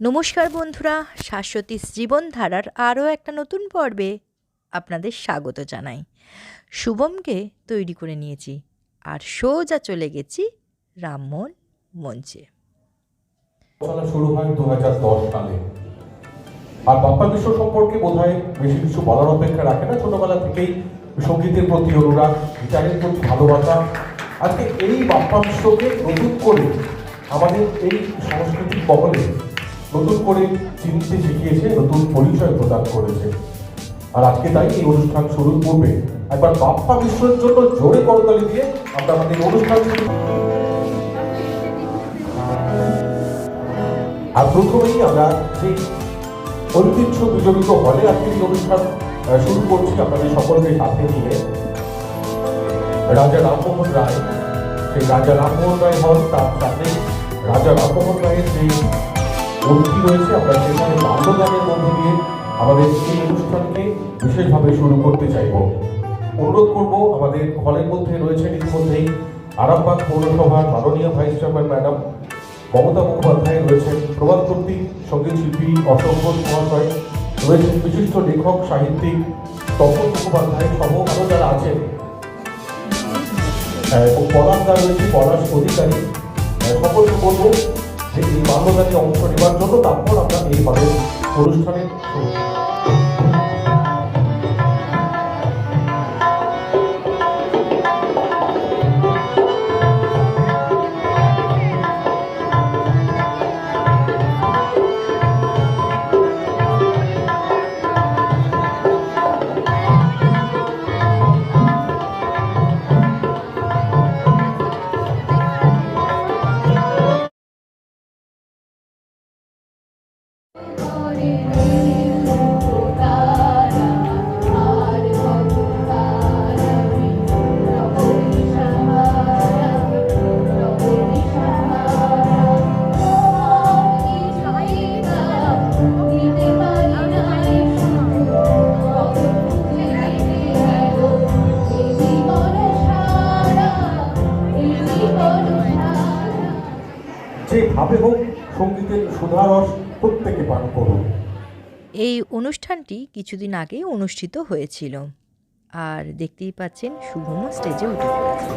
নমস্কার বন্ধুরা, শাশ্বতী জীবনধারার আরও একটা নতুন পর্বে আপনাদের স্বাগত জানাই। শুভমকে তৈরি করে নিয়েছি আর সোজা চলে গেছি রামমোহন মঞ্চে। শুরু হয় দু সালে। আর বাপ্পা সম্পর্কে বোধহয় বেশি কিছু বলার অপেক্ষা রাখে না। ছোটবেলা থেকেই সঙ্গীতের প্রতি অনুরাগ, গিটারের প্রতি ভালোবাসা। আজকে এই বাপ্পা নতুন করে আমাদের এই সাংস্কৃতিক মহলে নতুন করে চিনতে শিখিয়েছে নতুন পরিচয় প্রদান করেছে। আর আজকে তাই এই অনুষ্ঠান শুরু করবে। একবার বাপ্পা বিশ্বের জন্য জোরে করতালি দিয়ে আমরা আমাদের অনুষ্ঠান আর প্রথমেই আমরা সেই ঐতিহ্য বিজড়িত হলে আজকের এই অনুষ্ঠান শুরু করছি আপনাদের সকলকে সাথে নিয়ে। রাজা রামমোহন রায়, সেই রাজা রামমোহন রায় হন তার সাথে রাজা রামমোহন রায়ের যে মূর্তি রয়েছে আমরা সেখানে বাল্যগানের মধ্যে দিয়ে আমাদের এই অনুষ্ঠানকে বিশেষভাবে শুরু করতে চাইব। অনুরোধ করব আমাদের হলের মধ্যে রয়েছেন ইতিমধ্যেই আরামবাগ পৌরসভার মাননীয় vice chairman madam Mamata Mukhopadhyay রয়েছেন প্রবাদ কর্তৃক সংগীত শিল্পী অশোক মহাশয় রয়েছেন বিশিষ্ট লেখক সাহিত্যিক তপন মুখোপাধ্যায় সহ আরও যারা আছেন। আহ, এবং পলাশ দা রয়েছে পলাশ অধিকারী। আহ, সকলকে বলব এই মাল্যদানে অংশ নেওয়ার জন্য তারপর আমরা এইভাবে অনুষ্ঠানে শুরু যেভাবে হোক সঙ্গীতের সুধারস প্রত্যেকে পান করুন এই অনুষ্ঠানটি কিছুদিন আগে অনুষ্ঠিত হয়েছিল। আর দেখতেই পাচ্ছেন শুভম স্টেজে উঠে পড়েছে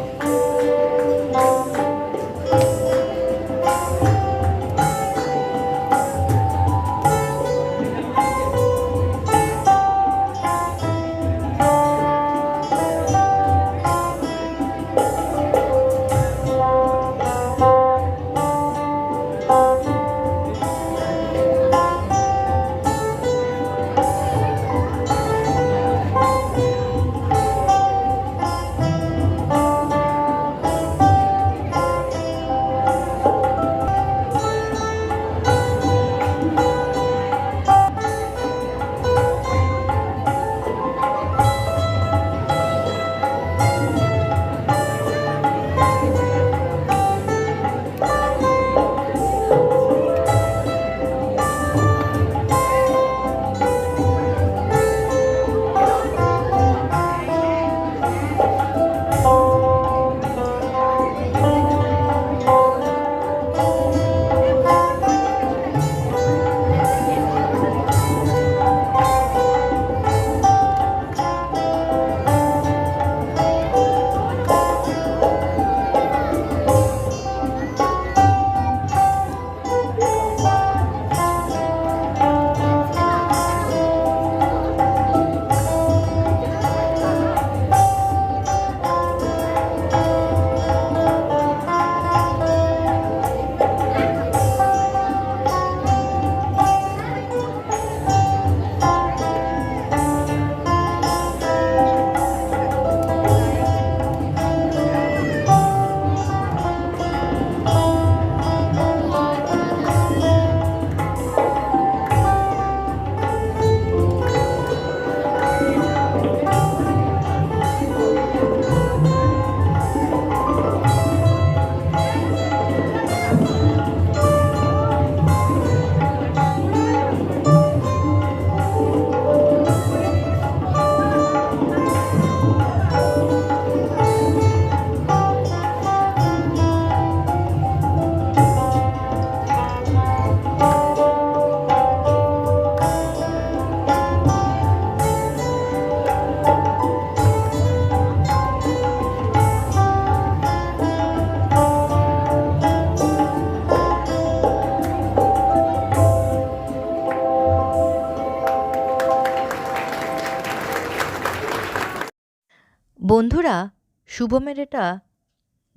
শুভমের এটা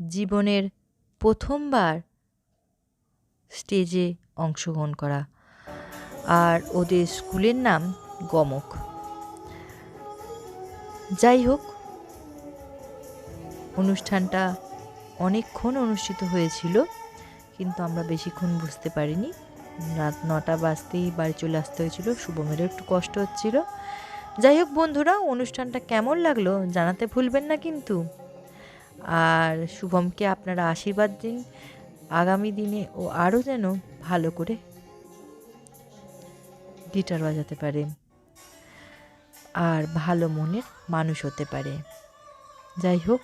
জীবনের প্রথমবার স্টেজে অংশগ্রহণ করা। আর ওদের স্কুলের নাম গমক। যাই হোক, অনুষ্ঠানটা অনেকক্ষণ অনুষ্ঠিত হয়েছিল, কিন্তু আমরা বেশিক্ষণ বুঝতে পারিনি। রাত নটা বাজতেই বাড়ি চলে আসতে হয়েছিল, শুভমেরও একটু কষ্ট হচ্ছিল। যাই হোক বন্ধুরা, অনুষ্ঠানটা কেমন লাগল জানাতে ভুলবেন না কিন্তু। আর শুভমকে আপনারা আশীর্বাদ দিন। আগামী দিনে ও আরও যেন ভালো করে গিটার বাজাতে পারে আর ভালো মনের মানুষ হতে পারে। যাই হোক,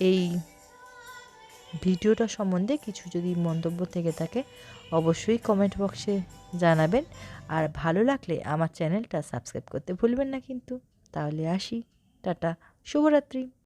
এই ভিডিওটা সম্বন্ধে কিছু যদি মন্তব্য থেকে থাকে, অবশ্যই কমেন্ট বক্সে জানাবেন। আর ভালো লাগলে আমার চ্যানেলটা সাবস্ক্রাইব করতে ভুলবেন না কিন্তু। তাহলে আসি, টাটা। शुभरात्रि।